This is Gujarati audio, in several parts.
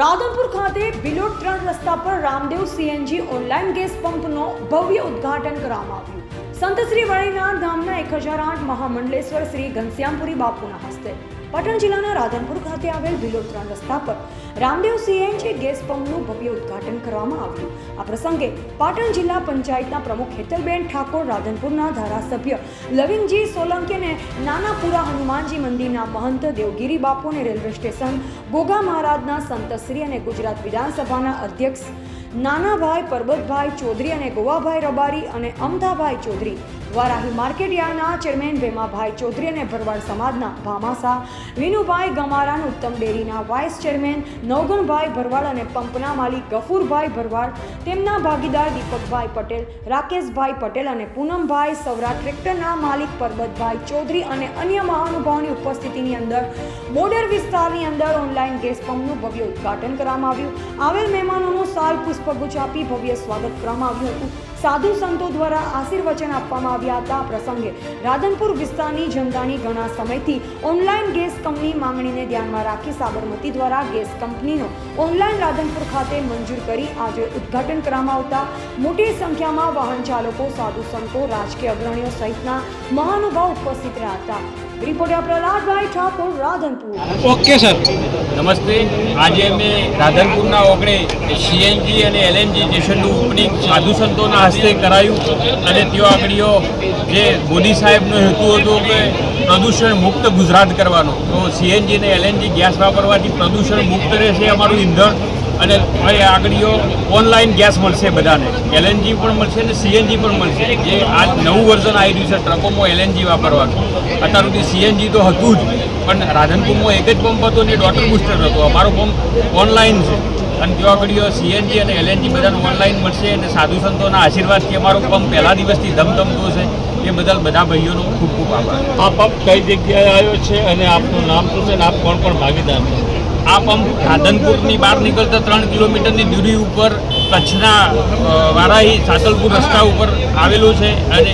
રાધનપુર ખાતે બિલોડ ત્રણ રસ્તા પર રામદેવ સીએનજી ઓનલાઈન ગેસ પંપનો ભવ્ય ઉદ્ઘાટન કરવામાં આવ્યું. સંત શ્રી વળીનાથ ધામના એક હજાર આઠ મહામંડલેશ્વર શ્રી ઘનશ્યામપુરી બાપુના હસ્તે. પાટણ જિલ્લાના રાધનપુર ખાતે આવેલ બિલોડ ત્રણ રસ્તા પર રામદેવ સીએનજી ગેસ પંપનું ભવ્ય ઉદ્ઘાટન કરવામાં આવ્યું. આ પ્રસંગે પાટણ જિલ્લા પંચાયતના પ્રમુખ હેતલબેન ઠાકોર, રાધનપુરના ધારાસભ્ય લવિંગજી સોલંકી અને નાનાપુરા હનુમાનજી મંદિરના મહંત દેવગીરી બાપુ અને રેલવે સ્ટેશન, ગોગા મહારાજના સંતશ્રી અને ગુજરાત વિધાનસભાના અધ્યક્ષ નાનાભાઈ પરબતભાઈ ચૌધરી અને ગોવાભાઈ રબારી અને અમદાભાઈ ચૌધરી વારાહી માર્કેટ ચેરમેન ભેમાભાઈ ચૌધરી અને ભરવાડ સમાજના ભામાસા, વિનુભાઈ ગમારાન ઉત્તમ ડેરીના વાઇસ ચેરમેન, નવગણભાઈ ભરવાડ અને પંપના માલિક ગફુરભાઈ ભરવાડ, તેમના ભાગીદાર દીપકભાઈ પટેલ, રાકેશભાઈ પટેલ અને પૂનમભાઈ સૌરા ટ્રેક્ટરના માલિક પરબતભાઈ ચૌધરી અને અન્ય મહાનુભાવોની ઉપસ્થિતિની અંદર બોર્ડર વિસ્તારની અંદર ઓનલાઈન ગેસ પંપનું ભવ્ય ઉદ્ઘાટન કરવામાં આવ્યું. આવેલ મહેમાનોનું સાલ પુષ્પગુચ્છ આપી ભવ્ય સ્વાગત કરવામાં આવ્યું હતું. સાધુ સંતો દ્વારા આશીર્વચન આપવામાં આવ્યા હતા. આ પ્રસંગે રાધનપુર વિસ્તારની જનતાની ઘણા સમયથી ઓનલાઈન ગેસ કંપની માંગણીને ધ્યાનમાં રાખી સાબરમતી દ્વારા ગેસ કંપનીનો ઓનલાઈન રાધનપુર ખાતે મંજૂર કરી આજે ઉદ્ઘાટન કરવામાં આવતા. મોટી સંખ્યામાં વાહન ચાલકો સાધુ સંતો, રાજકીય અગ્રણીઓ સહિતના મહાનુભાવ ઉપસ્થિત રહ્યા હતા. Reporter Prahladbhai Thakor Radhanpur okay sir નમસ્તે આજે અમે રાધનપુરના ઓગણે સીએનજી અને એલએનજી સ્ટેશનનું ઓપનિંગ સાધુ સંતોના હસ્તે કરાયું અને તેઓ આગળીઓ જે મોદી સાહેબનો હેતુ હતો કે પ્રદૂષણ મુક્ત ગુજરાત કરવાનો. તો સીએનજી અને એલએનજી ગેસ વાપરવાથી પ્રદૂષણ મુક્ત રહેશે અમારું ઈંધણ. અને હવે આગળીઓ ઓનલાઈન ગેસ મળશે બધાને. એલએનજી પણ મળશે અને સીએનજી પણ મળશે. જે આ નવું વર્ઝન આવી રહ્યું છે, ટ્રકોમાં એલએનજી વાપરવાનું. અત્યાર સુધી સીએનજી તો હતું જ, પણ રાધનપુરમાં એક જ પંપ હતો ને ડોટર બુસ્ટર હતો. અમારો પંપ ઓનલાઈન છે. અને જો આગળીઓ સીએનજી અને એલએનજી બધાને ઓનલાઈન મળશે અને સાધુ સંતોના આશીર્વાદથી અમારો પંપ પહેલા દિવસથી ધમધમતો છે. એ બદલ બધા ભાઈઓનો ખૂબ ખૂબ આભાર. આ પંપ કઈ જગ્યાએ આવ્યો છે અને આપનું નામ શું છે અને આપ કોણ કોણ ભાગીદાર છે? આ પંપ સાધનપુરની બહાર નીકળતા ત્રણ કિલોમીટરની દૂરી ઉપર કચ્છના વારાહી સાતલપુર રસ્તા ઉપર આવેલું છે અને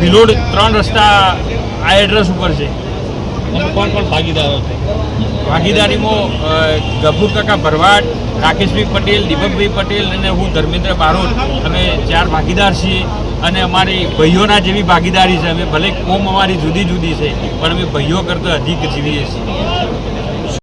ભિલોડ ત્રણ રસ્તા આ એડ્રેસ ઉપર છે. કોણ કોણ ભાગીદારો છે? ભાગીદારીમાં ગભુર કાકા ભરવાડ રાકેશભાઈ પટેલ દીપકભાઈ પટેલ અને હું ધર્મેન્દ્ર બારોટ. અમે ચાર ભાગીદાર છીએ અને અમારી ભાઈઓના જેવી ભાગીદારી છે. અમે ભલે કોમ અમારી જુદી જુદી છે પણ અમે ભાઈઓ કરતાં અધિક જીવીએ છીએ.